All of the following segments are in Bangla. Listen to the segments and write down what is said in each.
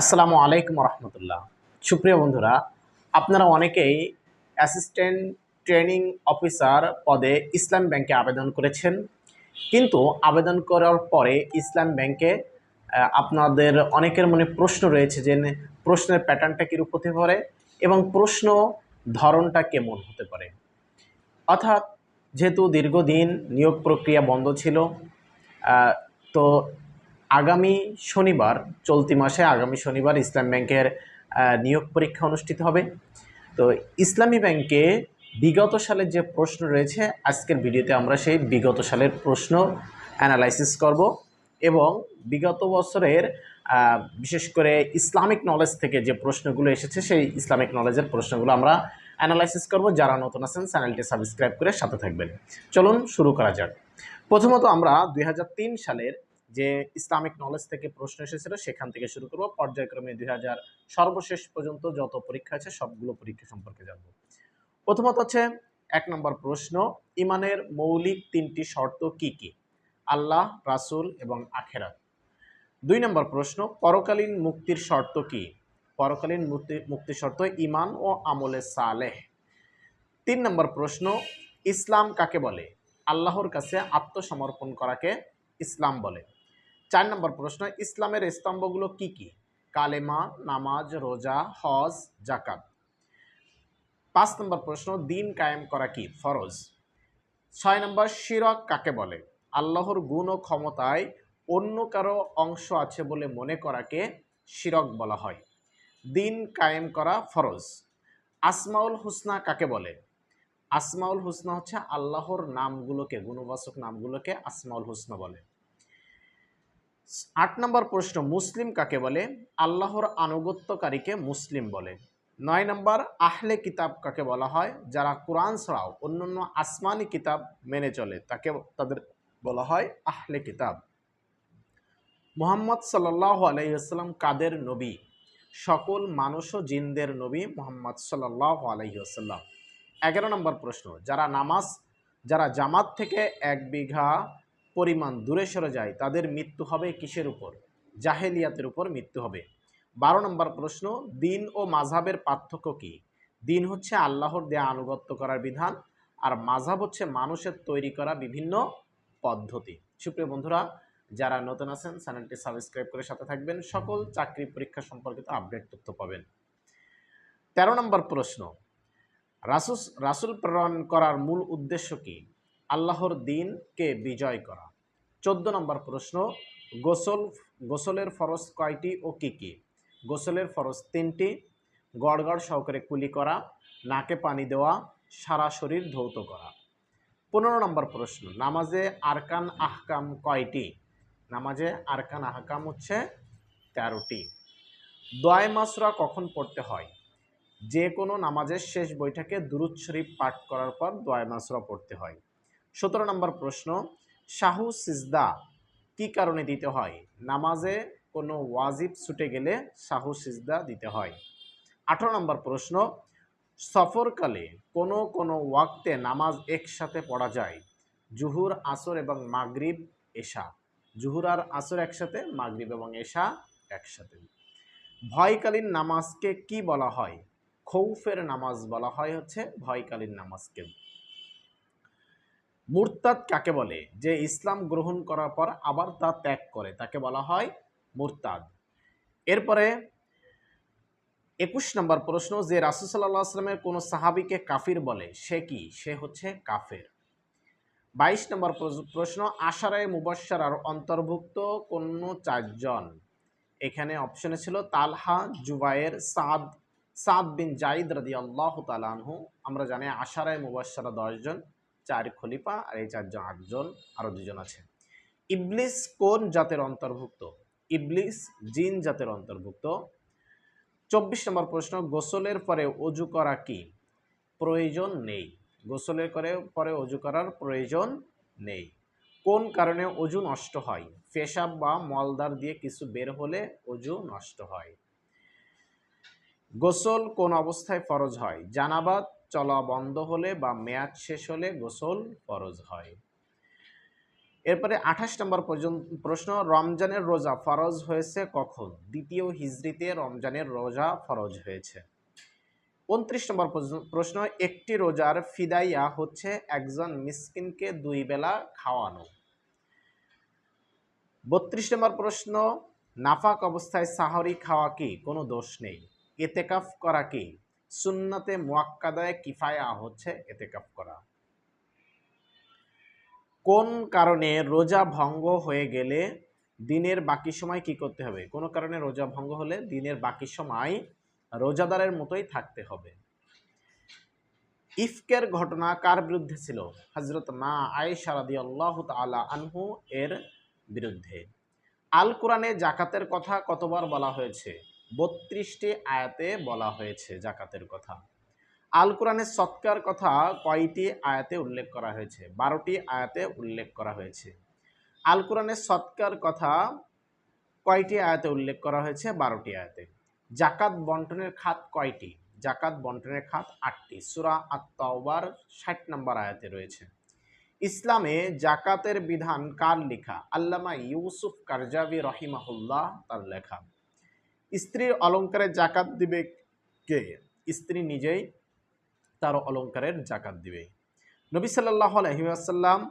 আসসালামু আলাইকুম রহমতুল্লাহ সুপ্রিয় বন্ধুরা, আপনারা অনেকেই অ্যাসিস্ট্যান্ট ট্রেনিং অফিসার পদে ইসলাম ব্যাংকে আবেদন করেছেন। কিন্তু আবেদন করার পরে ইসলাম ব্যাংকে আপনাদের অনেকের মনে প্রশ্ন রয়েছে যে প্রশ্নের প্যাটার্নটা কীরূপ হতে পারে এবং প্রশ্ন ধরনটা কেমন হতে পারে। অর্থাৎ যেহেতু দীর্ঘদিন নিয়োগ প্রক্রিয়া বন্ধ ছিল তো আগামী শনিবার, চলতি মাসে আগামী শনিবার ইসলাম ব্যাংকের নিয়োগ পরীক্ষা অনুষ্ঠিত হবে। তো ইসলামী ব্যাংকে বিগত সালের যে প্রশ্ন রয়েছে, আজকের ভিডিওতে আমরা সেই বিগত সালের প্রশ্ন অ্যানালাইসিস করব এবং বিগত বছরের বিশেষ করে ইসলামিক নলেজ থেকে যে প্রশ্নগুলো এসেছে, সেই ইসলামিক নলেজের প্রশ্নগুলো আমরা অ্যানালাইসিস করব। যারা নতুন আছেন চ্যানেলটি সাবস্ক্রাইব করে সাথে থাকবেন। চলুন শুরু করা যাক। প্রথমত আমরা দু হাজার তিন সালের যে ইসলামিক নলেজ থেকে প্রশ্ন এসেছিল, সেখান থেকে শুরু করব। পর্যায়ক্রমে দুই হাজার সর্বশেষ পর্যন্ত যত পরীক্ষা আছে, সবগুলো পরীক্ষা সম্পর্কে জানব। প্রথমত হচ্ছে, এক নম্বর প্রশ্ন, ইমানের মৌলিক তিনটি শর্ত কি কি? আল্লাহ, রাসূল এবং আখেরাত। দুই নম্বর প্রশ্ন, পরকালীন মুক্তির শর্ত কি? পরকালীন মুক্তি মুক্তির শর্ত ইমান ও আমলে সালেহ। তিন নম্বর প্রশ্ন, ইসলাম কাকে বলে? আল্লাহর কাছে আত্মসমর্পণ করাকে ইসলাম বলে। চার নম্বর প্রশ্ন, ইসলামের স্তম্ভগুলো কি কি? কালেমা, নামাজ, রোজা, হজ জাকাত পাঁচ নম্বর প্রশ্ন, দিন কায়েম করা কি? ফরজ। ছয় নম্বর, শিরক কাকে বলে? আল্লাহর গুণ ও ক্ষমতায় অন্য কারও অংশ আছে বলে মনে করাকে শিরক বলা হয়। দিন কায়েম করা ফরজ। আসমাউল হুসনা কাকে বলে? আসমাউল হুসনা হচ্ছে আল্লাহর নামগুলোকে, গুণবাচক নামগুলোকে আসমাউল হুসনা বলে। আট নম্বর প্রশ্ন, মুসলিম কাকে বলে? আল্লাহর আনুগত্যকারীকে মুসলিম বলে। নয় নম্বর, আহলে কিতাব কাকে বলা হয়? যারা কোরআন ছাড়াও অন্যান্য আসমানি কিতাব মেনে চলে, তাকে তাদের বলা হয় আহলে কিতাব। মোহাম্মদ সাল্লাহ আলাইসাল্লাম কাদের নবী? সকল মানুষ ও জিনদের নবী মোহাম্মদ সাল্লাহ আলাইসাল্লাম এগারো নম্বর প্রশ্ন, যারা নামাজ, যারা জামাত থেকে এক বিঘা পরিমাণ দূরে সরে যায়, তাদের মৃত্যু হবে কিসের উপর? জাহেলিয়াতের উপর মৃত্যু হবে। বারো নম্বর প্রশ্ন, দিন ও মাঝহাবের পার্থক্য কি? দিন হচ্ছে আল্লাহর দেয়া আনুগত্য করার বিধান, আর মাঝহাব হচ্ছে মানুষের তৈরি করা বিভিন্ন পদ্ধতি। সুপ্রিয় বন্ধুরা, যারা নতুন আছেন, চ্যানেলটি সাবস্ক্রাইব করে সাথে থাকবেন। সকল চাকরি পরীক্ষা সম্পর্কিত আপডেট তথ্য পাবেন। তেরো নম্বর প্রশ্ন, রাসুস, রাসুল প্রেরণ করার মূল উদ্দেশ্য কি? আল্লাহর দিনকে বিজয় করা। চোদ্দ নম্বর প্রশ্ন, গোসল, গোসলের ফরজ কয়টি ও কি কি? গোসলের ফরজ তিনটি গড় গড় সহকারে কুলি করা, নাকে পানি দেওয়া, সারা শরীর ধৌত করা। পনেরো নম্বর প্রশ্ন, নামাজে আরকান আহকাম কয়টি? নামাজে আরকান আহকাম হচ্ছে তেরোটি। দয় মাসরা কখন পড়তে হয়? যে কোনো নামাজের শেষ বৈঠকে দুরুদ শরীফ পাঠ করার পর দয় মাসরা পড়তে হয়। সতেরো নম্বর প্রশ্ন, শাহু সিজদা কি কারণে দিতে হয়? নামাজে কোনো ওয়াজিব ছুটে গেলে শাহু সিজদা দিতে হয়। আঠারো নম্বর প্রশ্ন, সফরকালে কোনো কোনো ওয়াক্তে নামাজ একসাথে পড়া যায়? জুহুর আসর এবং মাগরিব, এশা। জুহুর আর আসর একসাথে, মাগরিব এবং এশা একসাথে। ভয়কালীন নামাজকে কি বলা হয়? খৌফের নামাজ বলা হয় হচ্ছে ভয়কালীন নামাজকে। মুরতাদ কাকে বলে? যে ইসলাম গ্রহণ করার পর আবার তা ত্যাগ করে, তাকে বলা হয় মুরতাদ। এরপরে একুশ নম্বর প্রশ্ন, যে রাসুসাল্লাহ আসলামের কোনো সাহাবিকে কাফির বলে, সে কি? সে হচ্ছে কাফের। বাইশ নম্বর প্রশ্ন, আশারায় মুবাসার অন্তর্ভুক্ত কোন চারজন? এখানে অপশনে ছিল তালহা, জুবায়ের, সাদ সাদ বিন জাইদ রাদি আল্লাহ তালানহু আমরা জানি আশারায় মুবাসারা দশজন চার খলিফা আর এই চারজন আটজন আরও দুজন আছে। ইবলিস কোন জাতের অন্তর্ভুক্ত? ইবলিস জিন জাতের অন্তর্ভুক্ত। চব্বিশ নম্বর প্রশ্ন, গোসলের পরে অজু করা কি? প্রয়োজন নেই। গোসলের করে, পরে অজু করার প্রয়োজন নেই। কোন কারণে অজু নষ্ট হয়? পেশাব বা মলদার দিয়ে কিছু বের হলে অজু নষ্ট হয়। গোসল কোন অবস্থায় ফরজ হয়? জানাবাত চলা বন্ধ হলে বা মেয়াদ শেষ হলে গোসল ফরজ হয়। এরপরে আঠাশ নম্বর পর্যন্ত প্রশ্ন, রমজানের রোজা ফরজ হয়েছে কখন? দ্বিতীয় হিজড়িতে রমজানের রোজা ফরজ হয়েছে। উনত্রিশ নম্বর প্রশ্ন- একটি রোজার ফিদাইয়া হচ্ছে একজন মিসকিনকে দুই বেলা খাওয়ানো। বত্রিশ নম্বর প্রশ্ন, নাফাক অবস্থায় সাহরি খাওয়া কি? কোনো দোষ নেই। এতেকাফ করা কি? সুন্নতে মোয়াক্কাদায় কিফায়া হচ্ছে এতে কাপ করা। কোন কারণে রোজা ভঙ্গ হয়ে গেলে দিনের বাকি সময় কি করতে হবে? কোনো কারণে রোজা ভঙ্গ হলে দিনের বাকি সময় রোজাদারের মতোই থাকতে হবে? ইফকের ঘটনা কার বিরুদ্ধে ছিল? হজরত মা আয়েশা রাদিয়াল্লাহু তাআলা আনহু এর বিরুদ্ধে। আল কোরআনে জাকাতের কথা কতবার বলা হয়েছে? বত্রিশটি আয়াতে বলা হয়েছে জাকাতের কথা। আল কোরআনে সৎকার কথা কয়টি আয়াতে উল্লেখ করা হয়েছে? বারোটি আয়াতে উল্লেখ করা হয়েছে। আল কোরআনে সৎকার কথা কয়টি আয়াতে উল্লেখ করা হয়েছে? বারোটি আয়াতে। জাকাত বন্টনের খাত কয়টি? জাকাত বন্টনের খাত আটটি। সুরা আত্মাওবার ষাট নম্বর আয়াতে রয়েছে। ইসলামে জাকাতের বিধান কার লেখা? আল্লামা ইউসুফ কারজাবি রহিমাহুল্লাহ তার লেখা। স্ত্রীর অলঙ্কারে জাকাত দিবে কে? স্ত্রী নিজেই তার অলঙ্কারের জাকাত দিবে। নবী সাল্লাহ আলহিমাসাল্লাম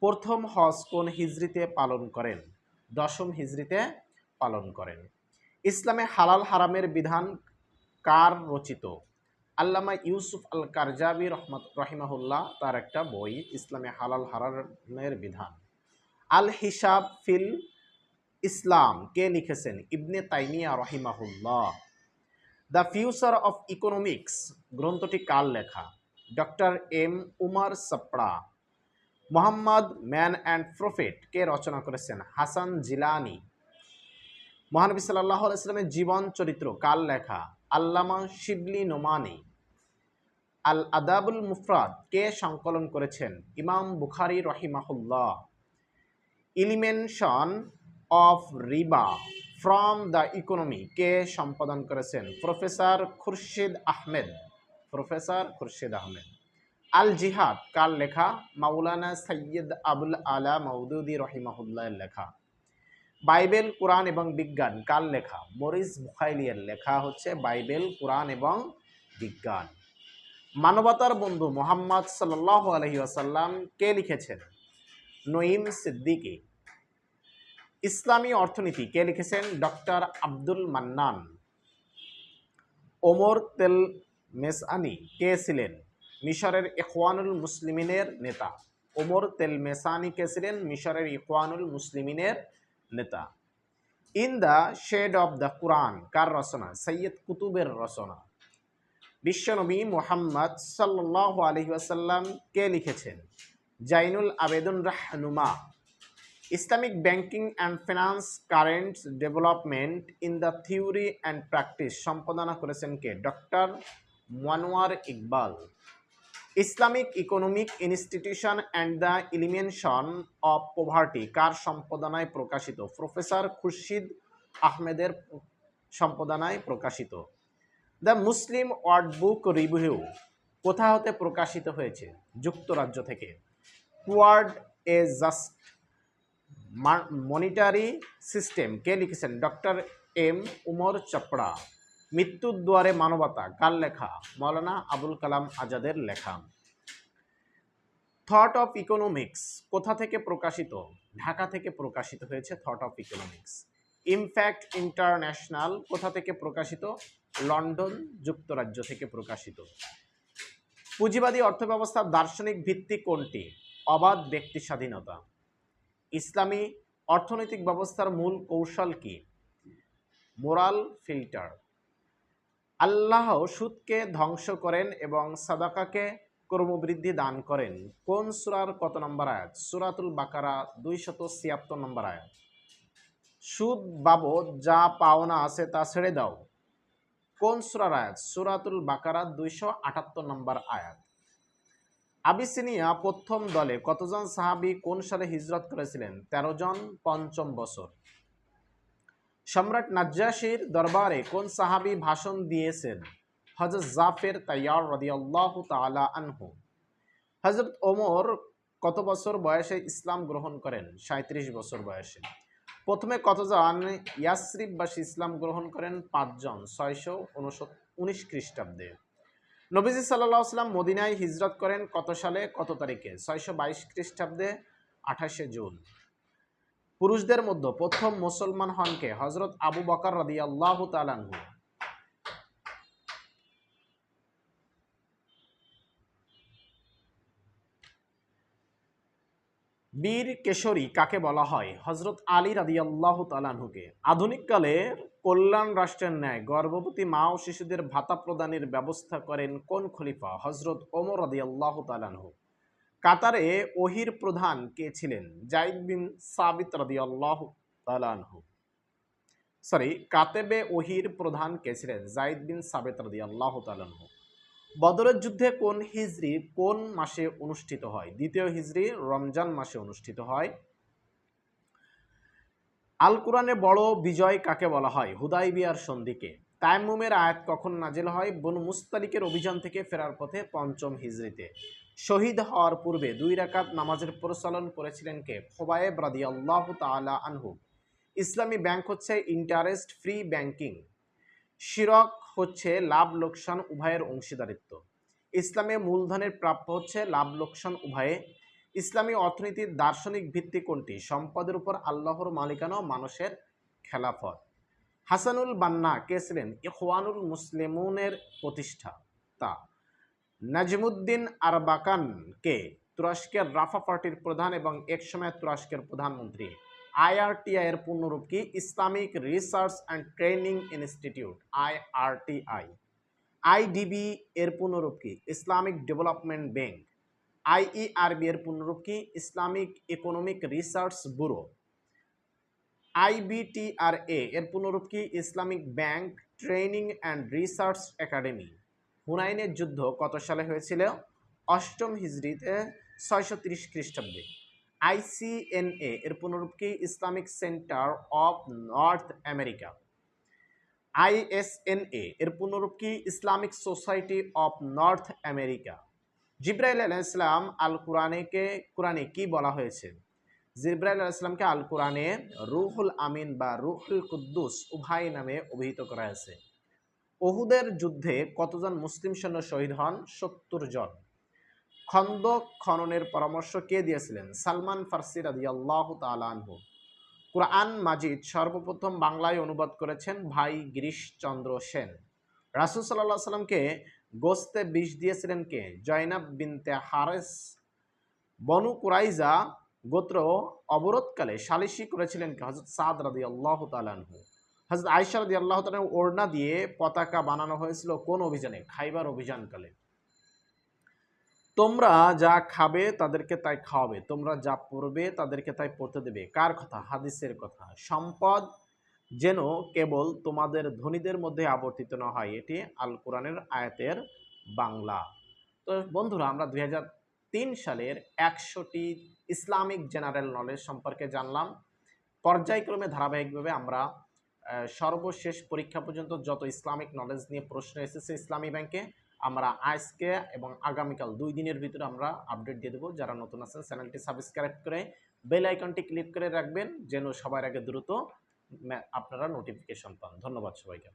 প্রথম হজ কোন হিজরিতে পালন করেন? দশম হিজরিতে পালন করেন। ইসলামে হালাল হারামের বিধান কার রচিত? আল্লামা ইউসুফ আল কারজাবি রহমত, রহিমাহুল্লাহ তার একটা বই, ইসলামে হালাল হারামের বিধান। আল হিসাব ফিল ইসলাম, কে লিখেছেন? ইবনে তাইমিয়া রহিমাহুল্লাহ। দ্য ফিউচার অফ ইকোনমিক্স, গ্রন্থটি কার লেখা? Doctor M. Umar Chapra Muhammad, man and prophet, কে রচনা করেছেন? হাসান জিলানি। মহানবী সাল্লাহ ইসলামের জীবন চরিত্র কাল লেখা? আল্লামা শিবলি নোমানি। আল আদাবুল মুফরাদ, কে সংকলন করেছেন? ইমাম বুখারি রহিমাহুল্লাহ। Elimination of riba from the economy কে সম্পাদন করেছেন? প্রফেসর খুরশিদ আহমেদ। প্রফেসর খুরশিদ আহমেদ। আল জিহাদ, কার লেখা? মাওলানা সৈয়দ আবুল আলা মৌদুদি রহিমাহুল্লাহের লেখা। বাইবেল, কোরআন এবং বিজ্ঞান, কার লেখা? মরিস বুখাইলিয়ার লেখা হচ্ছে বাইবেল, কোরআন এবং বিজ্ঞান। মানবতার বন্ধু মোহাম্মদ সাল্লাহ আলহি আসাল্লাম কে লিখেছেন? নঈম সিদ্দিকী। ইসলামী অর্থনীতি, কে লিখেছেন? ডক্টর আব্দুল মান্নান। ওমর তেল মেসানি, কে ছিলেন? মিশরের ইখওয়ানুল মুসলিমিনের নেতা। ওমর তেল মেসানি কে ছিলেন? মিশরের ইখওয়ানুল মুসলিমিনের নেতা। In the shade of the Quran, কার রচনা? সৈয়দ কুতুবের রচনা। বিশ্বনবী মোহাম্মদ সাল্লাহ আলহি আসাল্লাম কে লিখেছেন? Zainul Abedin Rahnuma. Islamic banking and finance current development in the theory and practice সম্পাদনা করেছেন কে? Doctor Monowar Iqbal. Islamic economic institution and the elimination of poverty কার সম্পাদনায় প্রকাশিত? প্রফেসর খুরশিদ আহমেদের সম্পাদনায় প্রকাশিত। The Muslim world book review কোথা হতে প্রকাশিত হয়েছে? যুক্তরাজ্য থেকে। Toward a just monetary system কে লিখেছেন? Doctor M Umar Chapra. মৃত্যুর দুয়ারে মানবতা কার লেখা। মৌলানা আবুল কালাম আজাদের লেখা। থট অফ ইকোনমিক্স কোথা থেকে প্রকাশিত? ঢাকা থেকে প্রকাশিত হয়েছে thought of economics impact international কোথা থেকে প্রকাশিত? লন্ডন, যুক্তরাজ্য থেকে প্রকাশিত। পুঁজিবাদী অর্থব্যবস্থার দার্শনিক ভিত্তি কোনটি? অবাধ ব্যক্তি স্বাধীনতা। ইসলামী অর্থনৈতিক ব্যবস্থার মূল কৌশল কি? Moral filter. আল্লাহ সুদকে ধ্বংস করেন এবং সাদাকাকে কর্মবৃদ্ধি দান করেন। কোন সুরার কত নম্বর আয়াত? সুরাতুল বাকারা দুইশত ছিয়াত্তর নম্বর আয়াত। সুদ বাবদ যা পাওনা আছে তা ছেড়ে দাও। কোন সুরার আয়াত? সুরাতুল বাকারা দুইশো আটাত্তর নম্বর আয়াত। আবিসিনিয়া প্রথম দলে কতজন সাহাবি কোন সালে হিজরত করেছিলেন? ১৩ জন, পঞ্চম বছর। সম্রাট নাজ্জাসির দরবারে কোন সাহাবি ভাষণ দিয়েছেন? হজরত জাফের তাইয়ার রদিয়াল্লাহু তাআলা আনহু। হজরত ওমর কত বছর বয়সে ইসলাম গ্রহণ করেন? সাঁত্রিশ বছর বয়সে। প্রথমে কতজন? ইয়াসরিফবাসী ইসলাম গ্রহণ করেন? পাঁচজন, ছয়শো উনিশ খ্রিস্টাব্দে। নবীজি সাল্লাহ সাল্লাম মদিনায় হিজরত করেন কত সালে? কত তারিখে? ছয়শো বাইশ খ্রিস্টাব্দে আঠাশে জুন। পুরুষদের মধ্যে প্রথম মুসলমান হনকে হজরত আবু বকর রদি আল্লাহ তালানহু বীর কেশরী কাকে বলা হয়? হজরত আলী রাদি আল্লাহ তালানহুকে আধুনিককালের কল্যাণ রাষ্ট্রের ন্যায় গর্ভবতী মা ও শিশুদের ভাতা প্রদানের ব্যবস্থা করেন কোন খলিফা? হজরত ওমর রাদি আল্লাহ তালানহু কাতারে ওহির প্রধান কে ছিলেন? জাইদ বিন সাবিত রাদি আল্লাহ তালানহু সরি, কাতেবে ওহির প্রধান কে ছিলেন? জাইদ বিন সাবিত রাদি আল্লাহ তালানহু বদরের যুদ্ধে কোন হিজরি কোন মাসে অনুষ্ঠিত হয়? দ্বিতীয় হিজরি রমজান মাসে অনুষ্ঠিত হয়। আল কোরআনে বড় বিজয় কাকে বলা হয়? হুদাই বিয়ার সন্ধিকে। তায়াম্মুমের আয়াত কখন নাজিল হয়? বনু মুস্তালিকের অভিযান থেকে ফেরার পথে পঞ্চম হিজরিতে। শহীদ হওয়ার পূর্বে দুই রাকাত নামাজের প্রচলন করেছিলেন কে? খোবায়েব রাদি আল্লাহ তালা আনহু। ইসলামী ব্যাংক হচ্ছে ইন্টারেস্ট ফ্রি ব্যাংকিং। শিরক হচ্ছে লাভ, লোকসান, উভয়ের অংশীদারিত্ব। ইসলামে মূলধনের প্রাপ্য হচ্ছে লাভ, লোকসান, উভয়ে। ইসলামী অর্থনীতির দার্শনিক ভিত্তি কোনটি? সম্পদের উপর আল্লাহর মালিকানা মানুষের খেলাফত। হাসানুল বান্না কে ছিলেন? ইখওয়ানুল মুসলিমুনের প্রতিষ্ঠা তা নাজমুদ্দিন আরবাকান কে? তুরস্কের রাফা পার্টির প্রধান এবং একসময় তুরস্কের প্রধানমন্ত্রী। আইআরটিআই এর পূর্ণরূপ কি? Islamic research and training institute IRTI IDB এর পূর্ণরূপ কি? Islamic development bank. আইইআরবি এর পূর্ণরূপ কি? Islamic economic research bureau. IBTRA এর পূর্ণরূপ কি? Islamic bank training and research academy. হুনাইনের যুদ্ধ কত সালে হয়েছিল? অষ্টম হিজড়িতে ছয়শো তিরিশ খ্রিস্টাব্দে। আইসিএনএ এর পুনরূপ কি Islamic centre of North America. ISNA এর পুনরূপ কি Islamic society of North America. জিব্রাইল আলাইসলাম আল কোরআনেকে, কোরআনে কি বলা হয়েছে? জিব্রাইল আলাইসলামকে আল কোরআনে রুহুল আমিন বা রুহুল কুদ্দুস উভয় নামে অভিহিত করা হয়েছে। ওহুদের যুদ্ধে কতজন মুসলিম সৈন্য শহীদ হন? সত্তর জন। খন্দক খননের পরামর্শ কে দিয়েছিলেন? সালমান ফার্সি রাদি আল্লাহ তালানহু কোরআন মাজিদ সর্বপ্রথম বাংলায় অনুবাদ করেছেন ভাই গিরিশচন্দ্র সেন। রাসুল সাল্লাহ সাল্লামকে গোস্তে বিষ দিয়েছিলেন কে? জয়নাব বিনতে হারেস। বনু কুরাইজা গোত্র অবরোধকালে সালিশি করেছিলেন কে? হজরত সাদ রাদি আল্লাহ তালানহু হজরত আয়সা রাদি আল্লাহ তালা ওড়না দিয়ে পতাকা বানানো হয়েছিল কোন অভিযানে? খাইবার অভিযানকালে। তোমরা যা খাবে তাদেরকে তাই খাওয়াবে। তোমরা যা পড়বে তাদেরকে তাই পড়তে দেবে। কার কথা? হাদিসের কথা। সম্পদ যেন কেবল তোমাদের ধনীদের মধ্যে আবর্তিত না হয়, এটি আল কোরআনের আয়াতের বাংলা। তো বন্ধুরা, আমরা দুই তিন সালের একশোটি ইসলামিক জেনারেল নলেজ সম্পর্কে জানলাম। পর্যায়ক্রমে, ধারাবাহিকভাবে আমরা সর্বশেষ পরীক্ষা পর্যন্ত যত ইসলামিক নলেজ নিয়ে প্রশ্ন এসেছে ইসলামী ব্যাংকে আমরা আজকে এবং আগামীকাল দুই দিনের ভিতরে আমরা আপডেট দিয়ে দেবো। যারা নতুন আছেন, চ্যানেলটি সাবস্ক্রাইব করে বেল আইকনটি ক্লিক করে রাখবেন, যেন সবার আগে দ্রুত আপনারা নোটিফিকেশন পান। ধন্যবাদ সবাইকে।